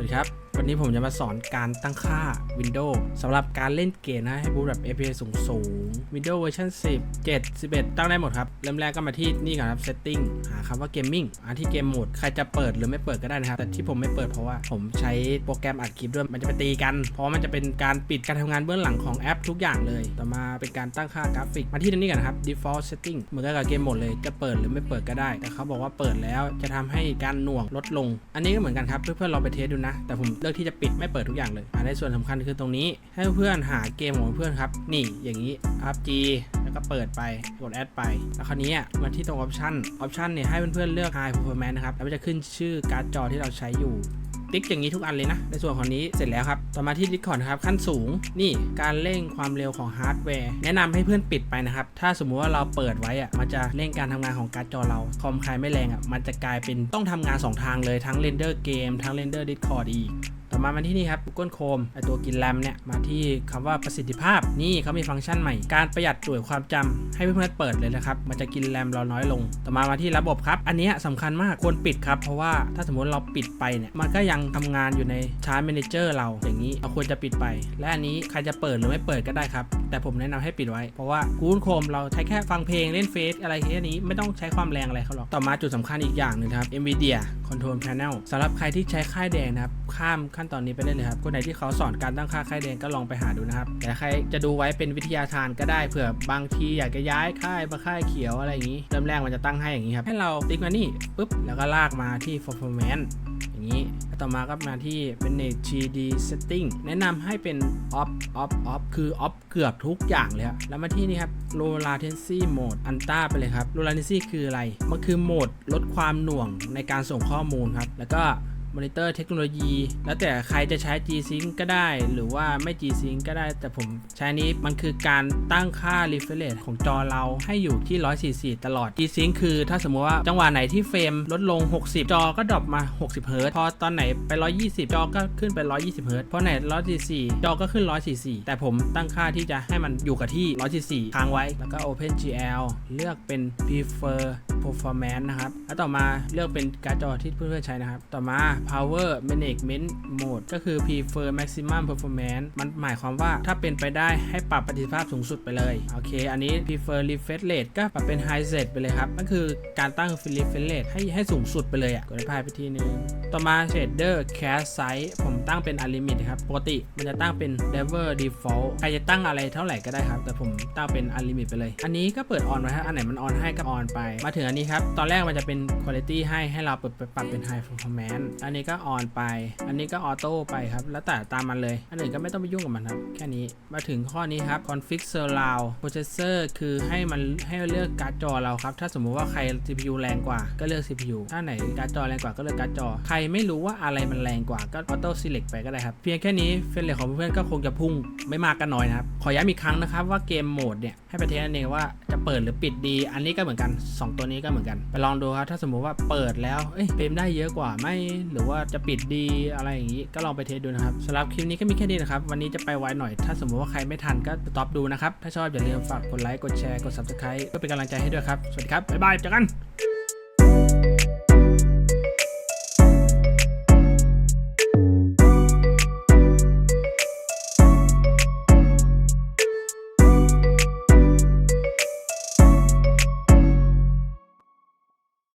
วัสดีครับ วันนี้ผมจะมาสอนการตั้งค่า Windows สำหรับการเล่นเกมนะ ให้บูตแบบ FPS สูงสูง Windows เวอร์ชัน10 7 11 ตั้งได้หมดครับ เริ่มแรกก็มาที่นี่ก่อนครับ Setting หาคำว่า Gaming อ่าที่เกมโหมด ใครจะเปิดหรือไม่เปิดก็ได้นะครับ แต่ที่ผมไม่เปิดเพราะว่าผมใช้โปรแกรมอัดคลิปด้วย มันจะไปตีกัน เพราะมันจะเป็นการปิดการทำงานเบื้องหลังของแอปทุกอย่างเลย ต่อมาเป็นการตั้งค่ากราฟิก มาที่นี่ก่อนครับ Default Setting เหมือนกับเกมโหมดเลย จะเปิดหรือไม่เปิดก็ได้ แต่เขาบอกว่าเปิดแล้วจะทำให้การหน่วงลดลง อันนี้ก็เหมือนกันครับเพื่อนๆลองไปเทสดูนะ แต่ผมเลือกที่จะปิดไม่เปิดทุกอย่างเลยอ่าในส่วนสำคัญคือตรงนี้ให้เพื่อนหาเกมของเพื่อนครับนี่อย่างนี้ PUBG แล้วก็เปิดไปกดแอดไป แล้วคราวนี้มาที่ตรงออปชันออปชันเนี่ยให้เพื่อนๆเลือก High Performance นะครับแล้วมันจะขึ้นชื่อการ์ดจอที่เราใช้อยู่ติ๊กอย่างนี้ทุกอันเลยนะ ในส่วนของนี้เสร็จแล้วครับ ต่อมาที่ Discord นะครับ ขั้นสูง นี่การเร่งความเร็วของฮาร์ดแวร์ แนะนำให้เพื่อนปิดไปนะครับ ถ้าสมมุติว่าเราเปิดไว้อะมันจะเร่งการทำงานของการ์ดจอเรา คอมใครไม่แรงอะมันจะกลายเป็นต้องทำงาน 2 ทางเลยทั้งเรนเดอร์เกมทั้งเรนเดอร์ Discord อีก มามาที่นี่ครับ Google Chrome ไอตัวกินแรมเนี่ย มาที่คำว่าประสิทธิภาพ นี่เขามีฟังก์ชันใหม่ การประหยัดด้วยความจำให้เพื่อนๆเปิดเลยนะครับ มันจะกินแรมเราน้อยลง ต่อมามาที่ระบบครับ อันนี้ยสำคัญมาก ควรปิดครับ เพราะว่าถ้าสมมติเราปิดไปเนี่ย มันก็ยังทำงานอยู่ในชาร์ t แมเนเจอร์เรา อย่างนี้เราควรจะปิดไป และอันนี้ใครจะเปิดหรือไม่เปิดก็ได้ครับ แต่ผมแนะนำให้ปิดไว้ เพราะว่า Google Chrome เราใช้แค่ฟังเพลงเล่นเฟซอะไรแค่นี้ ไม่ต้องใช้ความแรงอะไรเขาหรอก ต่อมาจุดสำคัญอีกอย่างหนึ่งครับ NVIDIA Control Panel สำหรับใครที่ใช้ค่ายแดงนะครับ ข้ามขั้นตอนนี้ไปได้เลยครับคนไหนที่เขาสอนการตั้งค่าค่ายแดงก็ลองไปหาดูนะครับแต่ใครจะดูไว้เป็นวิทยาทานก็ได้เผื่อบางทีอยากจะย้ายค่ายมาค่ายเขียวอะไรอย่างนี้เริ่มแรกมันจะตั้งให้อย่างนี้ครับให้เราติ๊กมานี่ปุ๊บแล้วก็ลากมาที่ performance อย่างนี้แล้วต่อมาก็มาที่เป็น GD setting แนะนำให้เป็น off off off คือ off เกือบทุกอย่างเลยครับแล้วมาที่นี่ครับ low latency mode อันต้าไปเลยครับ low latency คืออะไร มันคือโหมดลดความหน่วงในการส่งข้อมูลครับ แล้วก็ มอนิเตอร์เทคโนโลยี แล้วแต่ใครจะใช้ G-Sync ก็ได้ หรือว่าไม่ G-Sync ก็ได้ แต่ผมใช้นี้มันคือการตั้งค่า refresh rate ของจอเราให้อยู่ที่ 144 ตลอด G-Sync คือถ้าสมมติว่าจังหวะไหนที่เฟรมลดลง 60 จอก็ดรอปมา 60เฮิรตพอตอนไหนไป 120 จอก็ขึ้นไป 120เฮิรตพอไหน 144 จอก็ขึ้น 144 แต่ผมตั้งค่าที่จะให้มันอยู่กับที่ 144 ค้างไว้ แล้วก็ OpenGL เลือกเป็น prefer performance นะครับ แล้วต่อมาเลือกเป็นการ์ดจอที่เพื่อนๆใช้นะครับ ต่อมา power management mode ก็คือ prefer maximum performance มันหมายความว่าถ้าเป็นไปได้ให้ปรับประสิทธิภาพสูงสุดไปเลย โอเค อันนี้ prefer refresh rate ก็ปรับเป็น high set ไปเลยครับ ก็คือการตั้ง refresh rate ให้ให้สูงสุดไปเลยอะกดพายไปทีนึง ต่อมา shader cast size ผมตั้งเป็น unlimit ครับ ปกติมันจะตั้งเป็น level default ใครจะตั้งอะไรเท่าไหร่ก็ได้ครับ แต่ผมตั้งเป็น unlimit ไปเลย อันนี้ก็เปิด on ไว้ครับอันไหนมัน on ให้ก็ on ไป มาถึงอันนี้ครับ ตอนแรกมันจะเป็น quality ให้ให้เราเปิดไปปรับเป็น high performance อันนี้ก็ on ไป อันนี้ก็ auto ไปครับ แล้วแต่ตามมันเลย อันอื่นก็ไม่ต้องไปยุ่งกับมันครับ แค่นี้ มาถึงข้อนี้ครับ config surround processor คือให้มันให้เลือกการ์ดจอเราครับ ถ้าสมมุติว่าใคร CPU แรงกว่าก็เลือก CPU ถ้าไหนการ์ดจอแรงกว่าก็เลือกการ์ดจอใครไม่รู้ว่าอะไรมันแรงกว่าก็ auto select ไปก็ได้ครับ เพียงแค่นี้เฟรนเลของเพื่อนๆก็คงจะพุ่งไม่มากก็น้อยนะครับ ขอย้ำอีกครั้งนะครับว่าเกมโหมดเนี่ยให้ไปเทศนั่นเองว่าจะเปิดหรือปิดดี อันนี้ก็เหมือนกัน 2 ตัวนี้ก็เหมือนกัน ไปลองดูครับ ถ้าสมมุติว่าเปิดแล้วเอ้ยเฟรมได้เยอะกว่าไหมหรือว่าจะปิดดีอะไรอย่างนี้ก็ลองไปเทสดูนะครับสำหรับคลิปนี้ก็มีแค่นี้นะครับวันนี้จะไปไวหน่อย ถ้าสมมุติว่าใครไม่ทันก็สต็อปดูนะครับถ้าชอบอย่าลืมฝากกดไลค์กดแชร์กด subscribe เพื่อเป็นกำลังใจให้ด้วยครับสวัสดีครับบ๊ายบายเจอกัน